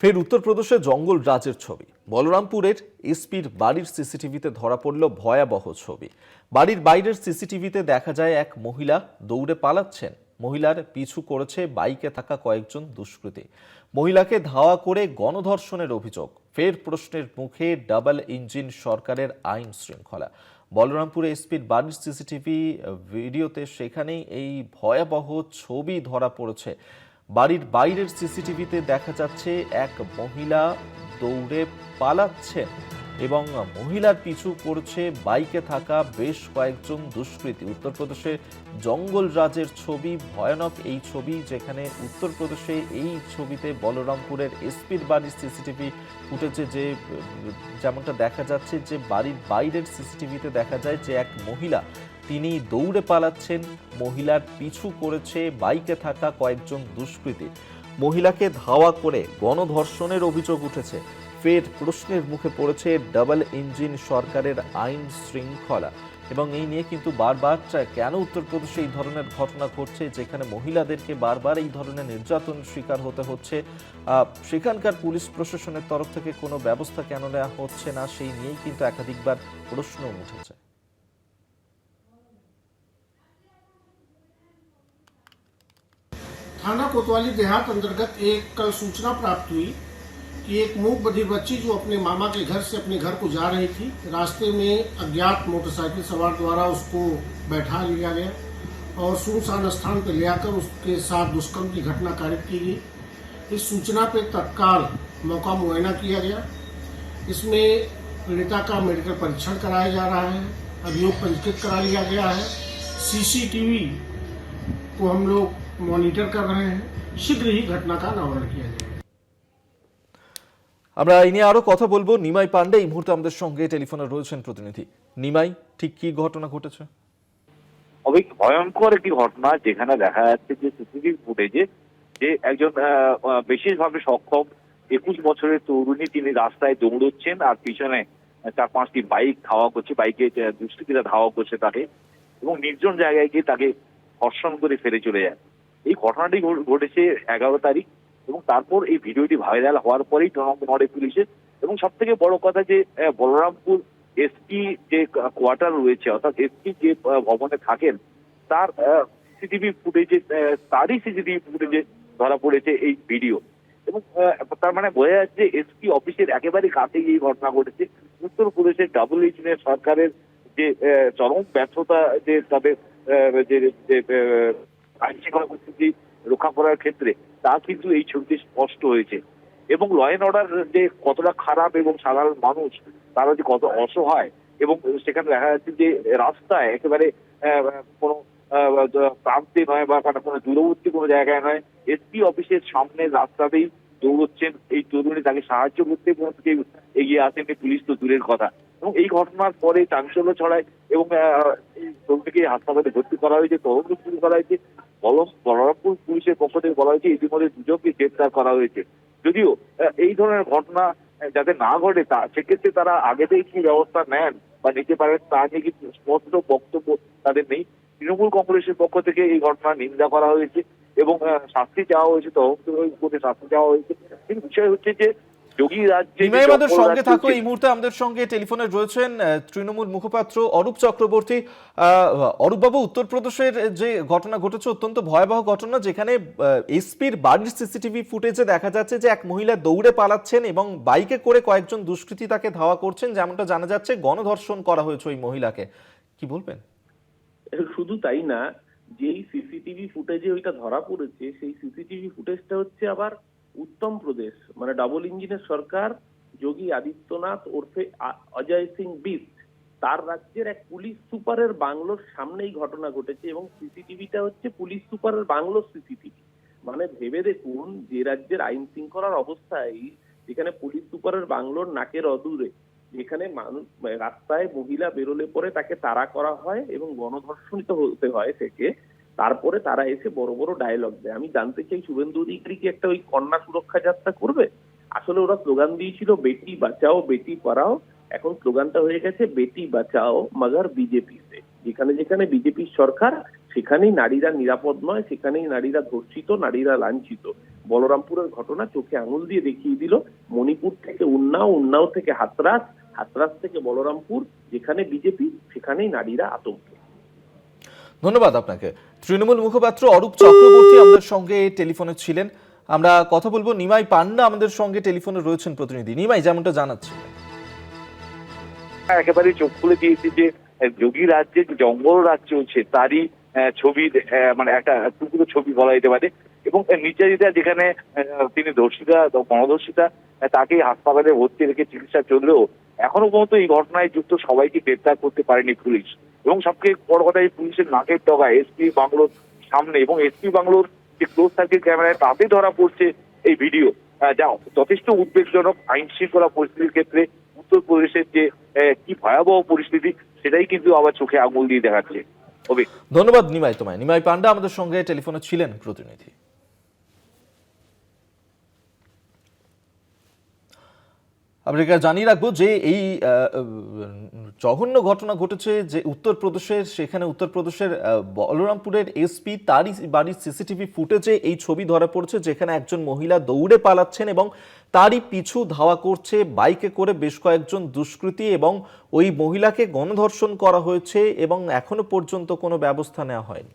ফের উত্তরপ্রদেশে জঙ্গল রাজের ছবি। বলরামপুরের এসপির বাড়ির সিসিটিভিতে ধরা পড়ল ভয়াবহ ছবি। বাড়ির বাইরের সিসিটিভিতে দেখা যায়, এক মহিলা দৌড়ে পালাচ্ছেন। মহিলার পিছু করেছে বাইকে থাকা কয়েকজন দুষ্কৃতী। মহিলাকে ধাওয়া করে গণধর্ষণের অভিযোগ। ফের প্রশ্নের মুখে ডাবল ইঞ্জিন সরকারের আইন শৃঙ্খলা। বলরামপুরে এসপির বাড়ির সিসিটিভি ভিডিওতে সেখানেই এই ভয়াবহ ছবি ধরা পড়েছে। বাড়ির বাইরের সিসিটিভিতে দেখা যাচ্ছে এক মহিলা দৌড়ে পালাচ্ছেন এবং মহিলার পিছু করছে বাইকে থাকা বেশ কয়েকজন দুষ্কৃতী। উত্তরপ্রদেশে জঙ্গল রাজের ছবি, ভয়ানক এই ছবি, যেখানে উত্তরপ্রদেশে এই ছবিতে বলরামপুরের এসপির বাড়ির সিসিটিভি ফুটেজে যে, যেমনটা দেখা যাচ্ছে যে, বাড়ির বাইরের সিসিটিভিতে দেখা যায় যে, এক মহিলা তিনি দৌড়ে পালাচ্ছেন, মহিলার পিছু করেছে বাইকে থাকা কয়েকজন দুষ্কৃতী। মহিলাকে ধাওয়া করে গণধর্ষণের অভিযোগ উঠেছে। ফের প্রশ্নের মুখে পড়েছে ডাবল ইঞ্জিন সরকারের আইন শৃঙ্খলা। এবং এই নিয়ে কিন্তু বারবার কেন উত্তরপ্রদেশে এই ধরনের ঘটনা ঘটছে, যেখানে মহিলাদেরকে বারবার এই ধরনের নির্যাতনের শিকার হতে হচ্ছে। সেখানকার পুলিশ প্রশাসনের তরফ থেকে কোনো ব্যবস্থা কেন নেওয়া হচ্ছে না, সেই নিয়েই কিন্তু একাধিকবার প্রশ্ন উঠেছে। थाना कोतवाली देहात अंतर्गत एक कल सूचना प्राप्त हुई कि एक मूक बधिर बच्ची जो अपने मामा के घर से अपने घर को जा रही थी, रास्ते में अज्ञात मोटरसाइकिल सवार द्वारा उसको बैठा लिया गया और सुनसान स्थान पर ले आकर उसके साथ दुष्कर्म की घटना कारित की गई। इस सूचना पर तत्काल मौका मुआयना किया गया। इसमें पीड़िता का मेडिकल परीक्षण कराया जा रहा है, अभियोग पंजीकृत करा लिया गया है। सीसीटीवी को हम लोग मॉनिटर कर रहे हैं शीघ्र ही घटना का अनावरण किया जाएगा আমরা এই নিয়ে আরো কথা বলবো নিমাই পান্ডে এই মুহূর্তে আমাদের সঙ্গে টেলিফোনে রয়েছেন প্রতিনিধি নিমাই ঠিক কি ঘটনা ঘটেছে অনেক ভয়ঙ্কর একটি ঘটনা যেখানে দেখা যাচ্ছে যে সিসিটিভি ফুটেজে যে একজন আহ, আহ, বিশেষভাবে সক্ষম একুশ বছরের তরুণী তিনি রাস্তায় দৌড়চ্ছেন আর পিছনে চার পাঁচটি বাইক ধাওয়া করছে বাইকে আহ, দুষ্কৃতীরা ধাওয়া করছে তাকে এবং নির্জন জায়গায় গিয়ে তাকে ধর্ষণ করে ফেলে চলে যায় এই ঘটনাটি ঘটেছে এগারো তারিখ এবং তারপর এই ভিডিওটি ভাইরাল হওয়ার পরেই নড়ে পুলিশে। এবং সব থেকে বড় কথা যে বলরামপুর এসপি যে কোয়ার্টার রয়েছে, অর্থাৎ এসপি যে ভবনে থাকেন, তার সিসিটিভি ফুটেজে তারই সিসিটিভি ফুটেজে ধরা পড়েছে এই ভিডিও। এবং তার মানে বোঝা যাচ্ছে এসপি অফিসের একেবারে কাছে এই ঘটনা ঘটেছে। উত্তরপ্রদেশের ডাবল ইঞ্জিনের সরকারের যে চরম ব্যর্থতা যে তাদের যে যে, আহ, আইন শৃঙ্খলা পরিস্থিতি রক্ষা করার ক্ষেত্রে তা কিন্তু এই ছবিতে স্পষ্ট হয়েছে। এবং ল অ্যান্ড অর্ডার যে কতটা খারাপ এবং সাধারণ মানুষ তারা যে কত অসহায় এবং সেখানে দেখা যাচ্ছে যে রাস্তায় একেবারে কোনো প্রান্তে নয় বা কোনো- দূরবর্তী কোনো জায়গায় নয় এসপি অফিসের সামনে রাস্তাতেই দৌড়চ্ছেন। এই তরুণী তাকে সাহায্য করতে কেউ এগিয়ে আসেনি পুলিশ তো দূরের কথা। এবং এই ঘটনার পরে চাঞ্চল্য ছড়ায় এবং এই হাসপাতালে ভর্তি করা হয়েছে। তদন্ত শুরু করা হয়েছে। বলরামপুর পুলিশের পক্ষ থেকে বলা হয়েছে, ইতিমধ্যে দুজনকে গ্রেপ্তার করা হয়েছে। যদিও এই ধরনের ঘটনা যাতে না ঘটে, তা, সেক্ষেত্রে তারা আগে থেকে কি ব্যবস্থা নেন বা নিতে পারেন, তা নিয়ে কিন্তু স্পষ্ট বক্তব্য তাদের নেই। তৃণমূল কংগ্রেসের পক্ষ থেকে এই ঘটনা নিন্দা করা হয়েছে এবং শাস্তি চাওয়া হয়েছে, তদন্ত করে শাস্তি চাওয়া হয়েছে। কিন্তু বিষয় হচ্ছে যে যোগী রাজ্যে আমাদের সঙ্গে থাকো এই মুহূর্তে আমাদের সঙ্গে টেলিফোনে রয়েছেন তৃণমূল মুখপাত্র অরূপ চক্রবর্তী। অরূপবাবু উত্তরপ্রদেশের যে ঘটনা ঘটেছে অত্যন্ত ভয়াবহ ঘটনা যেখানে এসপির বাড়ির সিসিটিভি ফুটেজে দেখা যাচ্ছে যে এক মহিলা দৌড়ে পালাচ্ছেন এবং বাইকে করে কয়েকজন দুষ্কৃতী তাকে ধাওয়া করছেন যেমনটা জানা যাচ্ছে গণধর্ষণ করা হয়েছে ওই মহিলাকে। কি বলবেন? শুধু তাই না যেই সিসিটিভি ফুটেজে ওইটা ধরা পড়েছে সেই সিসিটিভি ফুটেজটা হচ্ছে আবার উত্তম প্রদেশ মানে ডাবল ইঞ্জিনের সরকার যোগী আদিত্যনাথ ওরফে অজয় সিং বিস্ট তার রাজ্যের এক পুলিশ সুপারের বাংলোর সামনেই ঘটনা ঘটেছে এবং সিসিটিভিটা হচ্ছে পুলিশ সুপারের বাংলোর সিসিটিভি। মানে ভেবে দেখুন, যে রাজ্যের আইন শৃঙ্খলার অবস্থায় যেখানে পুলিশ সুপারের বাংলোর নাকের অদূরে, যেখানে মানুষ, রাস্তায় মহিলা বেরোলে পরে তাকে তাড়া করা হয় এবং গণধর্ষণিত হতে হয় থেকে তারপরে তারা এসে বড় বড় ডায়লগ দেয়। আমি জানতে চাই, শুভেন্দু অধিকারী কি একটা ওই কন্যা সুরক্ষা যাত্রা করবে? আসলে ওরা স্লোগান দিয়েছিল, বেটি বাঁচাও, বেটি পড়াও। এখন স্লোগানটা হয়ে গেছে, বেটি বাঁচাও, মগর বিজেপি সে যেখানে যেখানে বিজেপির সরকার, সেখানেই নারীরা নিরাপদ নয়, সেখানেই নারীরা ধর্ষিত, নারীরা লাঞ্ছিত। বলরামপুরের ঘটনা চোখে আঙুল দিয়ে দেখিয়ে দিল, মণিপুর থেকে উন্নাও উন্নাও থেকে হাতরাস হাতরাস থেকে বলরামপুর, যেখানে বিজেপি, সেখানেই নারীরা আতঙ্কে। ধন্যবাদ আপনাকে। তৃণমূল মুখপাত্র অরূপ চক্রবর্তী আমাদের সঙ্গে টেলিফোনে ছিলেন। আমরা কথা বলব নিমাই পান্ডা আমাদের সঙ্গে টেলিফোনে রয়েছেন প্রতিনিধি। নিমাই যেমনটা জানাচ্ছিলেন। একেবারে চোখ খুলে দিয়েছে যে যোগী রাজ্যে যে জঙ্গল রাজ চলছে তারই আহ, ছবির মানে একটা টুকরো ছবি বলা যেতে পারে। এবং নির্যাতিতা যেখানে তিনি ধর্ষিতা গণধর্ষিতা তাকে হাসপাতালে ভর্তি রেখে চিকিৎসা চললেও এখনও পর্যন্ত এই ঘটনায় যুক্ত সবাইকে গ্রেপ্তার করতে পারেনি পুলিশ। এবং সবকে বড় কথা এই পুলিশের নাকের ডগা, এসপি বাংলোর সামনে এবং এসপি বাংলোর যে ক্লোজ সার্কিট ক্যামেরায় তাতে ধরা পড়ছে এই ভিডিও যা যথেষ্ট উদ্বেগজনক আইন শৃঙ্খলা পরিস্থিতির ক্ষেত্রে উত্তরপ্রদেশের যে কি ভয়াবহ পরিস্থিতি, সেটাই কিন্তু আবার চোখে আঙুল দিয়ে দেখাচ্ছে। ধন্যবাদ নিমাই তোমায়। নিমাই পান্ডা আমাদের সঙ্গে টেলিফোনে ছিলেন প্রতিনিধি। আপনাকে জানিয়ে রাখব যে এই জঘন্য ঘটনা ঘটেছে যে উত্তরপ্রদেশের, সেখানে উত্তরপ্রদেশের বলরামপুরের এসপি তারই বাড়ির সিসিটিভি ফুটেজে এই ছবি ধরা পড়ছে যেখানে একজন মহিলা দৌড়ে পালাচ্ছেন এবং তারই পিছু ধাওয়া করছে বাইকে করে বেশ কয়েকজন দুষ্কৃতী এবং ওই মহিলাকে গণধর্ষণ করা হয়েছে এবং এখনও পর্যন্ত কোনো ব্যবস্থা নেওয়া হয়নি।